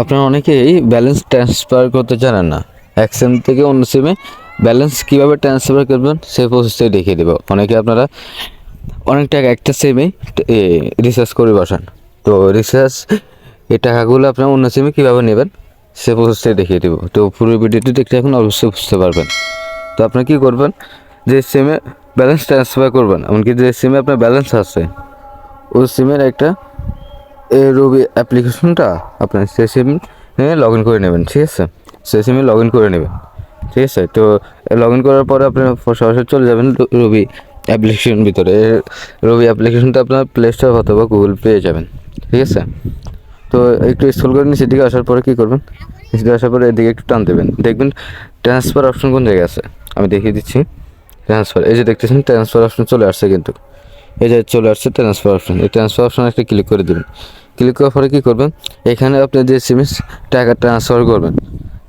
আপনারা অনেকেই balance transfer করতে জানেন না। এক সিম থেকে অন্য সিমে ব্যালেন্স কীভাবে ট্রান্সফার করবেন সেই প্রসেসটাই দেখিয়ে দেবো। অনেকে আপনারা অনেক টাকা একটা সিমে রিচার্জ করে বসান। তো রিচার্জ এই টাকাগুলো আপনারা অন্য সিমে কীভাবে নেবেন সে প্রসেসটাই দেখিয়ে দেবো। তো পুরো ভিডিওটি দেখতে এখন অবশ্যই বুঝতে পারবেন। তো আপনারা কী করবেন? যে সিমে ব্যালেন্স ট্রান্সফার করবেন, এমনকি যে সিমে আপনার ব্যালেন্স আছে, ওই সিমের একটা রবি অ্যাপ্লিকেশনটা আপনার সে সিম লগ ইন করে নেবেন, ঠিক আছে? সে সিমে লগ ইন করে নেবেন, ঠিক আছে? তো লগ ইন করার পরে আপনি সরাসরি চলে যাবেন রবি অ্যাপ্লিকেশন ভিতরে। রবি অ্যাপ্লিকেশনটা আপনার প্লে স্টোর অথবা গুগল পেয়ে যাবেন, ঠিক আছে? তো, একটু স্কুল করে নিচের দিকে আসার পরে কী করবেন? নিচে আসার পরে এদিকে একটু টান দেবেন। দেখবেন ট্রান্সফার অপশন কোন জায়গায় আছে? আমি দেখিয়ে দিচ্ছি। ট্রান্সফার এই যে দেখতেছেন ট্রান্সফার অপশন চলে আসছে কিন্তু। এই যে চলে আসছে ট্রান্সফার অপশন এই ট্রান্সফার অপশন একটা ক্লিক করে দেবেন। ক্লিক করার পরে কী করবেন? এখানে আপনি যে সিমে টাকা ট্রান্সফার করবেন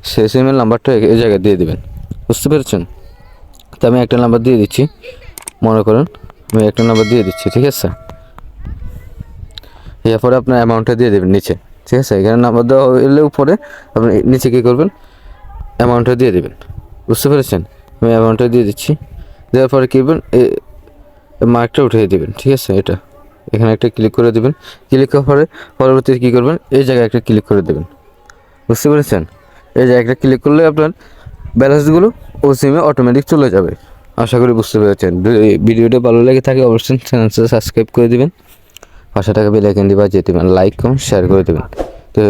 সেই সিমের নাম্বারটা এই- জায়গায় দিয়ে দেবেন। বুঝতে পেরেছেন? তো আমি একটা নাম্বার দিয়ে দিচ্ছি। মনে করেন আমি একটা নাম্বার দিয়ে দিচ্ছি, ঠিক আছে? এরপরে আপনার অ্যামাউন্টটা দিয়ে দেবেন নিচে, ঠিক আছে? এখানে নাম্বার দেওয়া হলে উপরে আপনি নিচে কী করবেন? অ্যামাউন্টটা দিয়ে দেবেন। বুঝতে পেরেছেন? আমি অ্যামাউন্টটা দিয়ে দিচ্ছি। দেওয়ার পরে কী করবেন? মার্কটা উঠিয়ে দেবেন, ঠিক আছে? এটা। এখানে একটা ক্লিক করে দেবেন। ক্লিক করার পরে পরবর্তীতে কী করবেন? এই জায়গায় একটা ক্লিক করে দেবেন। বুঝতে পেরেছেন? এই জায়গায় একটা ক্লিক করলে আপনার ব্যালেন্সগুলো ও সিমে অটোমেটিক চলে যাবে। আশা করি বুঝতে পেরেছেন। ভিডিওটা ভালো লেগে থাকে অবশ্যই চ্যানেলটা সাবস্ক্রাইব করে দেবেন। পাশে টাকা বেল আইকন দিবা যেতে দেবেন। লাইক কমেন্ট শেয়ার করে দেবেন। তো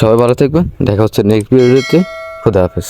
সবাই ভালো থাকবেন। দেখা হচ্ছে নেক্সট ভিডিওতে খুদা হাফেজ।